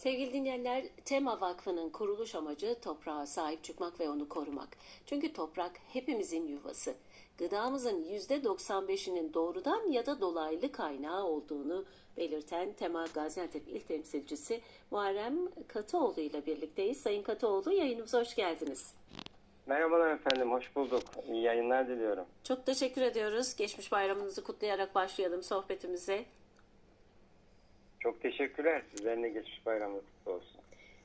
Sevgili dinleyenler, Tema Vakfı'nın kuruluş amacı toprağa sahip çıkmak ve onu korumak. Çünkü toprak hepimizin yuvası. Gıdamızın %95'inin doğrudan ya da dolaylı kaynağı olduğunu belirten Tema Gaziantep İl Temsilcisi Muharrem Katıoğlu ile birlikteyiz. Sayın Katıoğlu yayınımıza hoş geldiniz. Merhabalar efendim, hoş bulduk. İyi yayınlar diliyorum. Çok teşekkür ediyoruz. Geçmiş bayramınızı kutlayarak başlayalım sohbetimize. Çok teşekkürler. Sizlerin de geçmiş bayramınız kutlu olsun.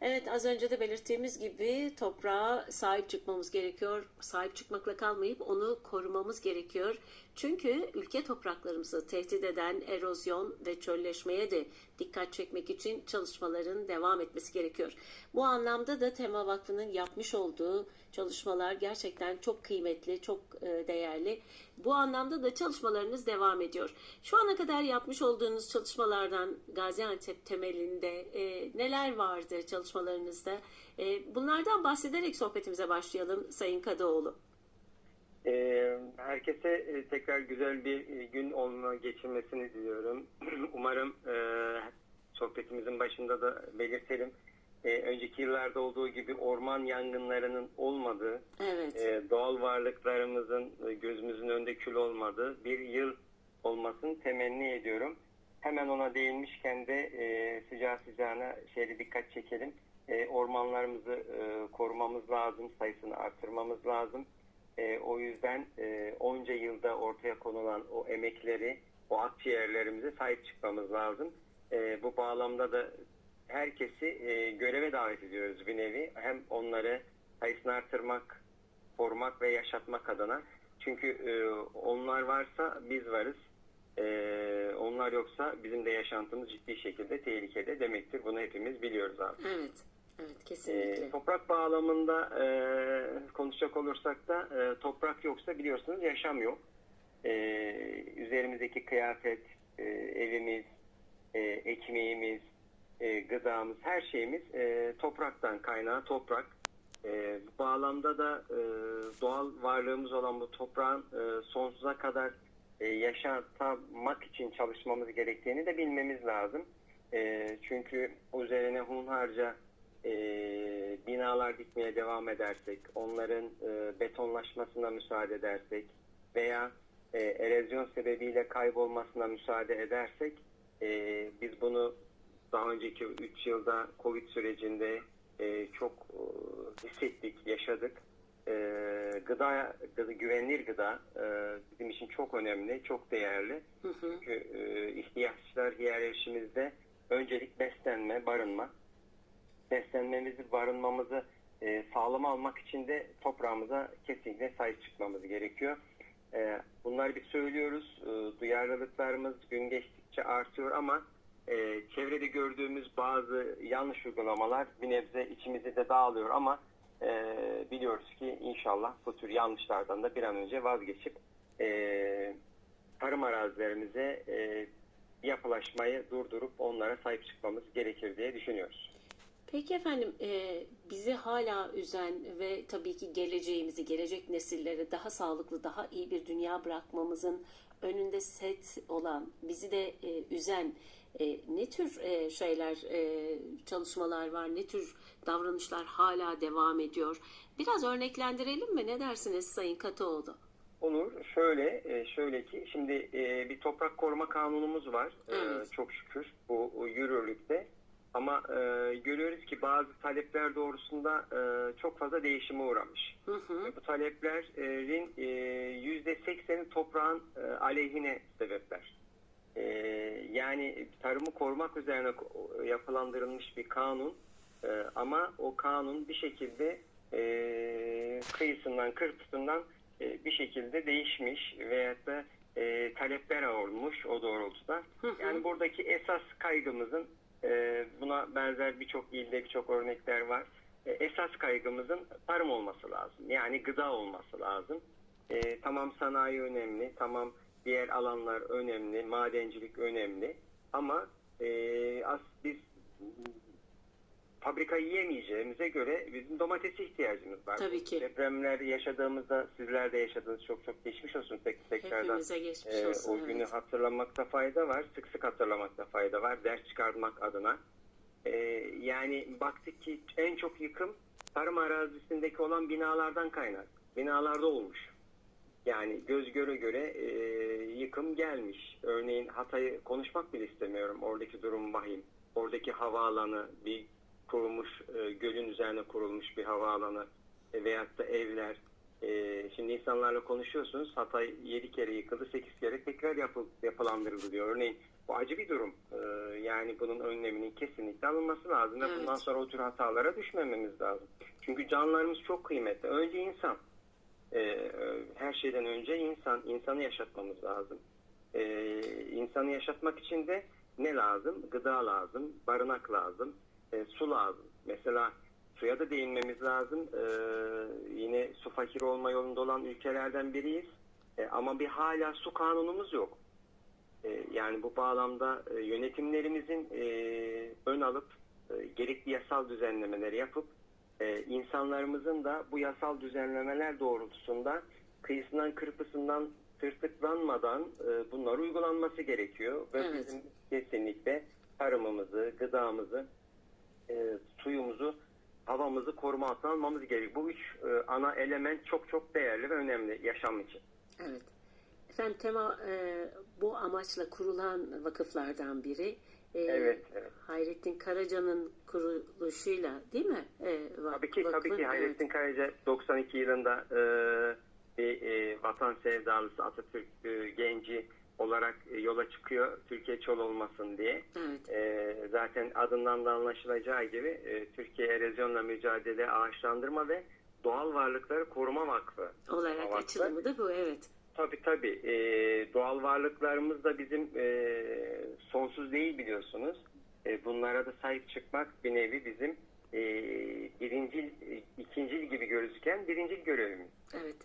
Evet az önce de belirttiğimiz gibi toprağa sahip çıkmamız gerekiyor. Sahip çıkmakla kalmayıp onu korumamız gerekiyor. Çünkü ülke topraklarımızı tehdit eden erozyon ve çölleşmeye de dikkat çekmek için çalışmaların devam etmesi gerekiyor. Bu anlamda da Tema Vakfı'nın yapmış olduğu çalışmalar gerçekten çok kıymetli, çok e, değerli. Bu anlamda da çalışmalarınız devam ediyor. Şu ana kadar yapmış olduğunuz çalışmalardan Gaziantep temelinde e, neler vardı çalışmalarınızda? E, bunlardan bahsederek sohbetimize başlayalım Sayın Kadıoğlu. Ee, herkese e, tekrar güzel bir e, gün olma geçirmesini diliyorum. Umarım e, sohbetimizin başında da belirtelim. Önceki yıllarda olduğu gibi orman yangınlarının olmadığı, Evet. doğal varlıklarımızın gözümüzün önünde kül olmadığı bir yıl olmasını temenni ediyorum. Hemen ona değinmişken de sıcağı sıcağına şöyle dikkat çekelim. Ormanlarımızı korumamız lazım, sayısını artırmamız lazım. E, o yüzden e, onca yılda ortaya konulan o emekleri, o akciğerlerimize sahip çıkmamız lazım. E, bu bağlamda da herkesi e, göreve davet ediyoruz bir nevi. Hem onları sayısını artırmak, korumak ve yaşatmak adına. Çünkü e, onlar varsa biz varız. E, onlar yoksa bizim de yaşantımız ciddi şekilde tehlikede demektir. Bunu hepimiz biliyoruz abi. Evet. Evet kesinlikle. E, toprak bağlamında e, konuşacak olursak da e, toprak yoksa biliyorsunuz yaşam yok. E, üzerimizdeki kıyafet, e, evimiz, e, ekmeğimiz, e, gıdamız, her şeyimiz e, topraktan kaynağı toprak. E, bu bağlamda da e, doğal varlığımız olan bu toprağın e, sonsuza kadar e, yaşatmak için çalışmamız gerektiğini de bilmemiz lazım. E, çünkü üzerine hunharca e, binalar dikmeye devam edersek, onların e, betonlaşmasına müsaade edersek veya e, erozyon sebebiyle kaybolmasına müsaade edersek e, biz bunu daha önceki 3 yılda Covid sürecinde e, çok e, hissettik, yaşadık. E, gıda, gıda, güvenilir gıda e, bizim için çok önemli, çok değerli. Hı hı. Çünkü e, ihtiyaçlar hiyerarşimizde öncelik beslenme, barınma. Beslenmemizi, barınmamızı e, sağlam almak için de toprağımıza kesinlikle sahip çıkmamız gerekiyor. E, bunları bir söylüyoruz. E, duyarlılıklarımız gün geçtikçe artıyor ama e, çevrede gördüğümüz bazı yanlış uygulamalar bir nebze içimizi de dağılıyor ama e, biliyoruz ki inşallah bu tür yanlışlardan da bir an önce vazgeçip e, tarım arazilerimize e, yapılaşmayı durdurup onlara sahip çıkmamız gerekir diye düşünüyoruz. Peki efendim e, bizi hala üzen ve tabii ki geleceğimizi, gelecek nesillere daha sağlıklı, daha iyi bir dünya bırakmamızın önünde set olan, bizi de e, üzen e, ne tür e, şeyler, e, çalışmalar var, ne tür davranışlar hala devam ediyor? Biraz örneklendirelim mi? Ne dersiniz Sayın Katıoğlu? Olur. Şöyle, e, şöyle ki şimdi e, bir toprak koruma kanunumuz var. E, Evet. Çok şükür bu yürürlükte. Ama e, görüyoruz ki bazı talepler doğrusunda e, çok fazla değişime uğramış. Hı hı. Ve bu taleplerin e, yüzde sekseni toprağın e, aleyhine sebepler. E, yani tarımı korumak üzerine yapılandırılmış bir kanun e, ama o kanun bir şekilde e, kıyısından, kırpısından e, bir şekilde değişmiş veyahut da e, talepler olmuş o doğrultuda. Hı hı. Yani buradaki esas kaygımızın e, buna benzer birçok ilde birçok örnekler var. E, esas kaygımızın tarım olması lazım. Yani gıda olması lazım. E, tamam sanayi önemli, tamam diğer alanlar önemli, madencilik önemli. Ama e, biz fabrika yiyemeyeceğimize göre bizim domatese ihtiyacımız var. Tabii ki. Depremler yaşadığımızda sizler de yaşadınız çok çok geçmiş olsun tek tekrardan. Hepimize geçmiş Ee, olsun. o günü evet. hatırlamakta fayda var. Sık sık hatırlamakta fayda var. Ders çıkarmak adına. E, yani baktık ki en çok yıkım tarım arazisindeki olan binalardan kaynak. Binalarda olmuş. Yani göz göre göre e, yıkım gelmiş. Örneğin Hatay'ı konuşmak bile istemiyorum. Oradaki durum vahim. Oradaki havaalanı bir kurulmuş, e, gölün üzerine kurulmuş bir havaalanı e, veyahut da evler. E, şimdi insanlarla konuşuyorsunuz. Hatay 7 kere yıkıldı, 8 kere tekrar yapı, yapılandırıldı diyor. Örneğin bu acı bir durum. E, yani bunun önleminin kesinlikle alınması lazım. Ve Evet. bundan sonra o tür hatalara düşmememiz lazım. Çünkü canlarımız çok kıymetli. Önce insan. Ee, her şeyden önce insan, insanı yaşatmamız lazım. Ee, insanı yaşatmak için de ne lazım? Gıda lazım, barınak lazım, e, su lazım. Mesela suya da değinmemiz lazım. Ee, yine su fakir olma yolunda olan ülkelerden biriyiz. E, ama bir hala su kanunumuz yok. E, yani bu bağlamda e, yönetimlerimizin e, ön alıp e, gerekli yasal düzenlemeleri yapıp e, insanlarımızın da bu yasal düzenlemeler doğrultusunda kıyısından kırpısından tırtıklanmadan e, bunlar uygulanması gerekiyor ve Evet. bizim kesinlikle tarımımızı, gıdamızı, e, suyumuzu, havamızı koruma altına almamız gerekiyor. Bu üç e, ana element çok çok değerli ve önemli yaşam için. Evet. Efendim tema e, bu amaçla kurulan vakıflardan biri. E, Evet, evet. Hayrettin Karaca'nın kuruluşuyla değil mi? E, va- Tabii ki tabii ki Hayrettin Karaca 92 yılında e, bir e, vatan sevdalısı Atatürk e, genci olarak e, yola çıkıyor Türkiye çöl olmasın diye. Evet. E, zaten adından da anlaşılacağı gibi e, Türkiye Erozyonla Mücadele Ağaçlandırma ve Doğal Varlıkları Koruma Vakfı. Olarak Vakfı. açılımı da bu evet. Tabii tabii. E, doğal varlıklarımız da bizim e, sonsuz değil biliyorsunuz. E, bunlara da sahip çıkmak bir nevi bizim e, birincil, ikincil gibi gözüken birincil görevimiz. Evet.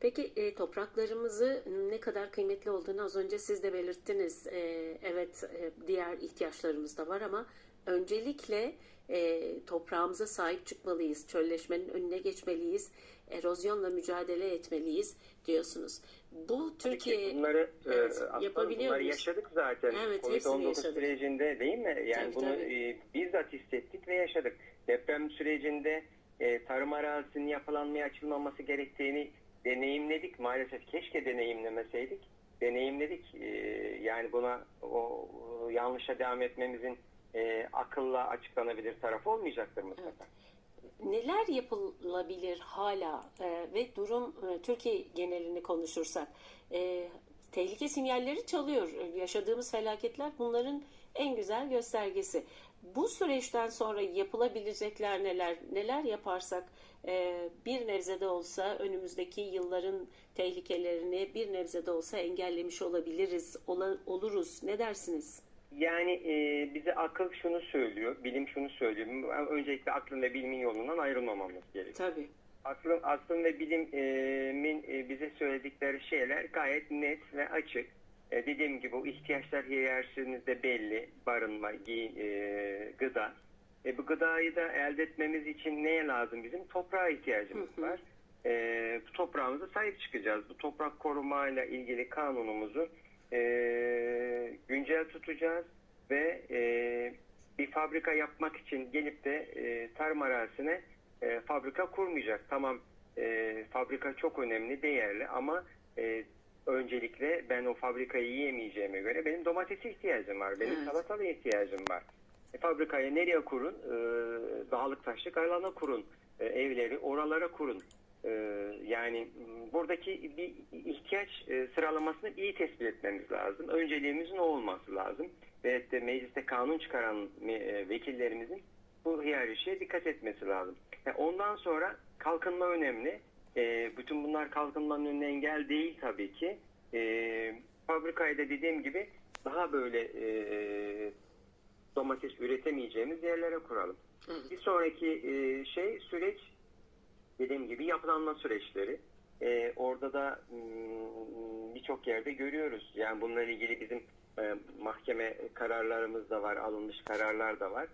Peki e, topraklarımızı ne kadar kıymetli olduğunu az önce siz de belirttiniz. E, evet e, diğer ihtiyaçlarımız da var ama öncelikle e, toprağımıza sahip çıkmalıyız. Çölleşmenin önüne geçmeliyiz. Erozyonla mücadele etmeliyiz diyorsunuz. Bu Türkiye bunları e, Evet, aslında yapabiliyor bunları muyuz? yaşadık zaten. Evet, hepsini Covid-19 yaşadık. sürecinde değil mi? Yani Tabii, bunu tabii. e, bizzat hissettik ve yaşadık. Deprem sürecinde e, tarım arazisinin yapılanmaya açılmaması gerektiğini deneyimledik. Maalesef keşke deneyimlemeseydik. Deneyimledik. E, yani buna o yanlışa devam etmemizin e, akılla açıklanabilir tarafı olmayacaktır mutlaka. neler yapılabilir hala e, ve durum e, Türkiye genelini konuşursak e, tehlike sinyalleri çalıyor. Yaşadığımız felaketler bunların en güzel göstergesi. Bu süreçten sonra yapılabilecekler neler? Neler yaparsak e, bir nebze de olsa önümüzdeki yılların tehlikelerini bir nebze de olsa engellemiş olabiliriz, ola- oluruz. Ne dersiniz? Yani e, bize akıl şunu söylüyor, bilim şunu söylüyor. Öncelikle aklın ve bilimin yolundan ayrılmamamız gerekiyor. Tabii. Aklın, aklın ve bilimin e, bize söyledikleri şeyler gayet net ve açık. E, dediğim gibi o ihtiyaçlar hiyerarşimizde belli. Barınma, giyin, e, gıda. E, bu gıdayı da elde etmemiz için neye lazım bizim? Toprağa ihtiyacımız Hı hı. var. E, bu toprağımıza sahip çıkacağız. Bu toprak korumayla ilgili kanunumuzu e, güncel tutacağız ve e, bir fabrika yapmak için gelip de e, tarım arazisine e, fabrika kurmayacak. Tamam e, fabrika çok önemli, değerli ama e, öncelikle ben o fabrikayı yiyemeyeceğime göre benim domatese ihtiyacım var, benim Evet. salatalığa ihtiyacım var. E, fabrikayı nereye kurun? E, dağlık taşlık alana kurun. E, evleri oralara kurun. E, yani buradaki bir ihtiyaç e, sıralamasını iyi tespit etmemiz lazım. Önceliğimizin o olması lazım. Ve de mecliste kanun çıkaran e, vekillerimizin bu hiyerarşiye dikkat etmesi lazım. Yani ondan sonra kalkınma önemli. E, bütün bunlar kalkınmanın önüne engel değil tabii ki. E, fabrikayı da dediğim gibi daha böyle e, domates üretemeyeceğimiz yerlere kuralım. Evet. Bir sonraki e, şey süreç dediğim gibi yapılanma süreçleri. E, orada da mm, birçok yerde görüyoruz. Yani bununla ilgili bizim e, mahkeme kararlarımız da var, alınmış kararlar da var.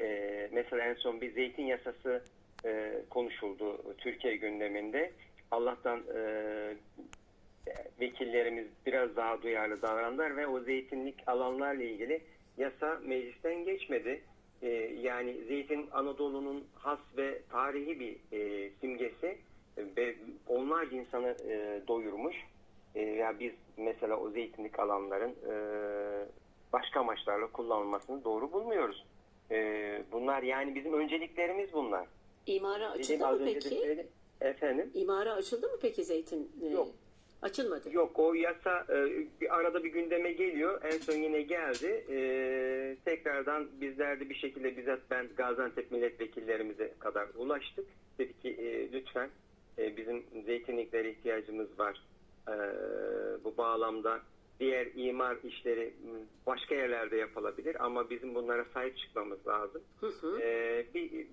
E, mesela en son bir zeytin yasası e, konuşuldu Türkiye gündeminde. Allah'tan e, vekillerimiz biraz daha duyarlı davrandılar ve o zeytinlik alanlarla ilgili yasa meclisten geçmedi. E, yani zeytin Anadolu'nun has ve tarihi bir e, simgesi ve onlarca insanı e, doyurmuş. E, ya biz mesela o zeytinlik alanların e, başka amaçlarla kullanılmasını doğru bulmuyoruz. E, bunlar yani bizim önceliklerimiz bunlar. İmara Dediğim açıldı az mı önce de peki? söyledim. Efendim? İmara açıldı mı peki zeytin? e, Yok. Açılmadı. Yok o yasa e, bir arada bir gündeme geliyor. En son yine geldi. E, tekrardan bizler de bir şekilde bizzat ben Gaziantep milletvekillerimize kadar ulaştık. Dedi ki e, lütfen e, bizim zeytinliklere ihtiyacımız var. E, bu bağlamda diğer imar işleri m, başka yerlerde yapılabilir ama bizim bunlara sahip çıkmamız lazım. Hı hı. E, bir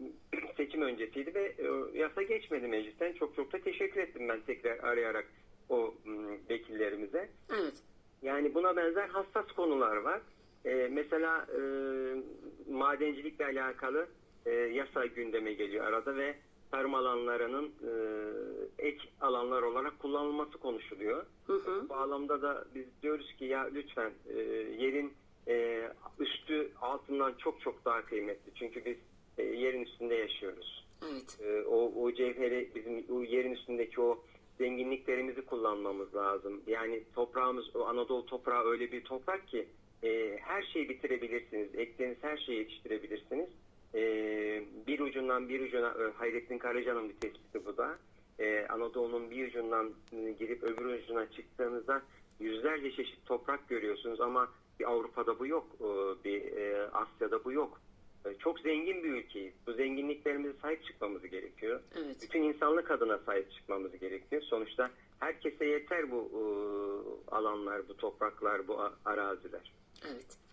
seçim öncesiydi ve e, yasa geçmedi meclisten. Çok çok da teşekkür ettim ben tekrar arayarak o m, vekillerimize. Evet. Yani buna benzer hassas konular var. E, mesela e, madencilikle alakalı e, yasa gündeme geliyor arada ve tarım alanlarının e, ek alanlar olarak kullanılması konuşuluyor. Hı hı. Bu bağlamda da biz diyoruz ki ya lütfen e, yerin e, üstü altından çok çok daha kıymetli. Çünkü biz e, yerin üstünde yaşıyoruz. Evet. E, o, o cevheri bizim o yerin üstündeki o zenginliklerimizi kullanmamız lazım. Yani toprağımız o Anadolu toprağı öyle bir toprak ki e, her şeyi bitirebilirsiniz. Ektiğiniz her şeyi yetiştirebilirsiniz. E, bir ucundan bir ucuna e, Hayrettin Karaca'nın bir tespiti bu da. E, Anadolu'nun bir ucundan e, girip öbür ucuna çıktığınızda yüzlerce çeşit toprak görüyorsunuz ama bir Avrupa'da bu yok, e, bir Asya'da bu yok. Çok zengin bir ülkeyiz. Bu zenginliklerimize sahip çıkmamız gerekiyor. Evet. Bütün insanlık adına sahip çıkmamız gerekiyor. Sonuçta herkese yeter bu alanlar, bu topraklar, bu araziler. Evet.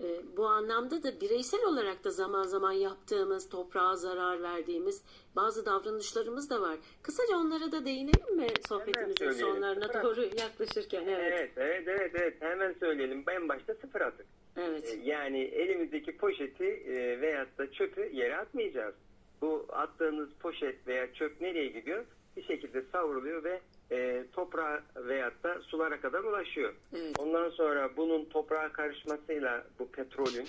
Ee, bu anlamda da bireysel olarak da zaman zaman yaptığımız, toprağa zarar verdiğimiz bazı davranışlarımız da var. Kısaca onlara da değinelim mi sohbetimizin söyleyelim. sonlarına Sıfır doğru yaklaşırken? Evet. Evet, evet, evet, evet. Hemen söyleyelim. En başta sıfır atık. Evet. E, Yani elimizdeki poşeti e, veyahut da çöpü yere atmayacağız. Bu attığınız poşet veya çöp nereye gidiyor? Bir şekilde savruluyor ve e, toprağa veyahut da sulara kadar ulaşıyor. Evet. Ondan sonra bunun toprağa karışmasıyla bu petrolün,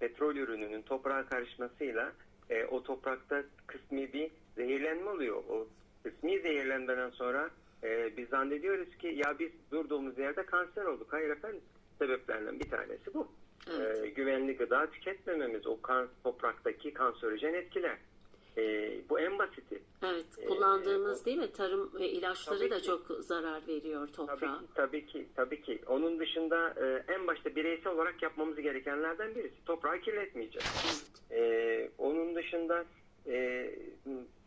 petrol ürününün toprağa karışmasıyla e, o toprakta kısmi bir zehirlenme oluyor. O kısmi zehirlenmeden sonra e, biz zannediyoruz ki ya biz durduğumuz yerde kanser olduk. Hayır efendim sebeplerinden bir tanesi bu. Evet. E, güvenli gıda tüketmememiz o kan, topraktaki kanserojen etkiler. E, bu en basiti. Evet. Ee, Kullandığımız o- değil mi? Tarım ve ilaçları Tabii da ki. çok zarar veriyor Tabii toprağa. ki, tabii ki, tabii ki. Onun dışında e, en başta bireysel olarak yapmamız gerekenlerden birisi. Toprağı kirletmeyeceğiz. Evet. E, onun dışında e,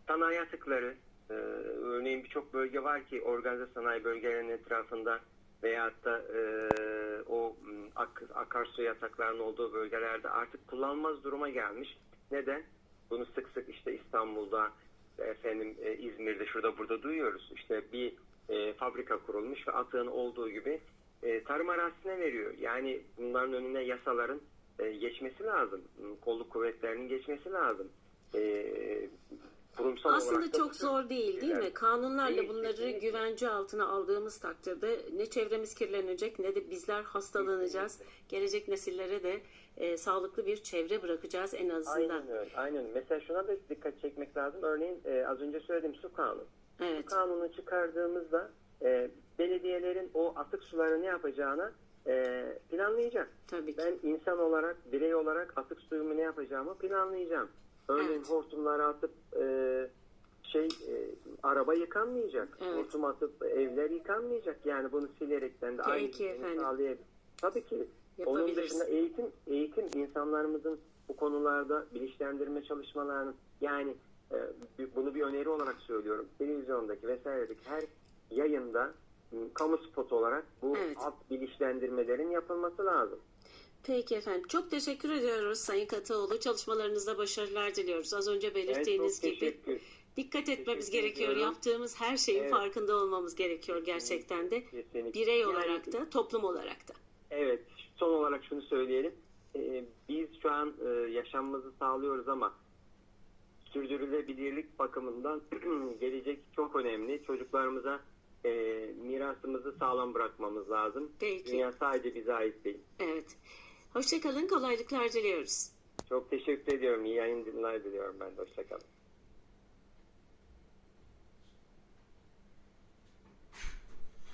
sanayi atıkları, e, örneğin birçok bölge var ki organize sanayi bölgelerinin etrafında veyahut da e, o ak, akarsu yataklarının olduğu bölgelerde artık kullanılmaz duruma gelmiş. Neden? Bunu sık sık işte İstanbul'da, efendim e, İzmir'de şurada burada duyuyoruz. İşte bir e, fabrika kurulmuş ve atığın olduğu gibi e, tarım arazisine veriyor. Yani bunların önüne yasaların e, geçmesi lazım. Kolluk kuvvetlerinin geçmesi lazım. E, kurumsal Aslında çok zor değil değil mi? Kanunlarla Değil, bunları kesinlikle. güvence altına aldığımız takdirde ne çevremiz kirlenecek ne de bizler hastalanacağız. Gelecek nesillere de e, sağlıklı bir çevre bırakacağız en azından. Aynen öyle. Aynen. Mesela şuna da dikkat çekmek lazım. Örneğin e, az önce söylediğim su kanunu. Evet. Su kanunu çıkardığımızda e, belediyelerin o atık suları ne yapacağını e, planlayacak. Tabii ki. Ben insan olarak, birey olarak atık suyumu ne yapacağımı planlayacağım. Örneğin Evet. hortumları atıp e, şey e, araba yıkanmayacak. Evet. Hortum atıp evler yıkanmayacak. Yani bunu silerekten de aynı Peki efendim. sağlayabilir. Tabii ki. Onun dışında eğitim, eğitim insanlarımızın bu konularda bilinçlendirme çalışmalarının yani e, bunu bir öneri olarak söylüyorum. Televizyondaki vesairedeki her yayında kamu spotu olarak bu Evet. alt bilinçlendirmelerin yapılması lazım. Peki efendim. Çok teşekkür ediyoruz Sayın Kataoğlu. Çalışmalarınızda başarılar diliyoruz. Az önce belirttiğiniz Evet, gibi dikkat etmemiz teşekkür gerekiyor. ediyorum. Yaptığımız her şeyin Evet. farkında olmamız gerekiyor gerçekten de. Kesinlikle. Birey olarak da, toplum olarak da. Evet, son olarak şunu söyleyelim. Ee, biz şu an e, yaşamımızı sağlıyoruz ama sürdürülebilirlik bakımından gelecek çok önemli. Çocuklarımıza e, mirasımızı sağlam bırakmamız lazım. Peki. Dünya sadece bize ait değil. Evet. Hoşçakalın. Kolaylıklar diliyoruz. Çok teşekkür ediyorum. İyi yayınlar diliyorum ben de. Hoşçakalın.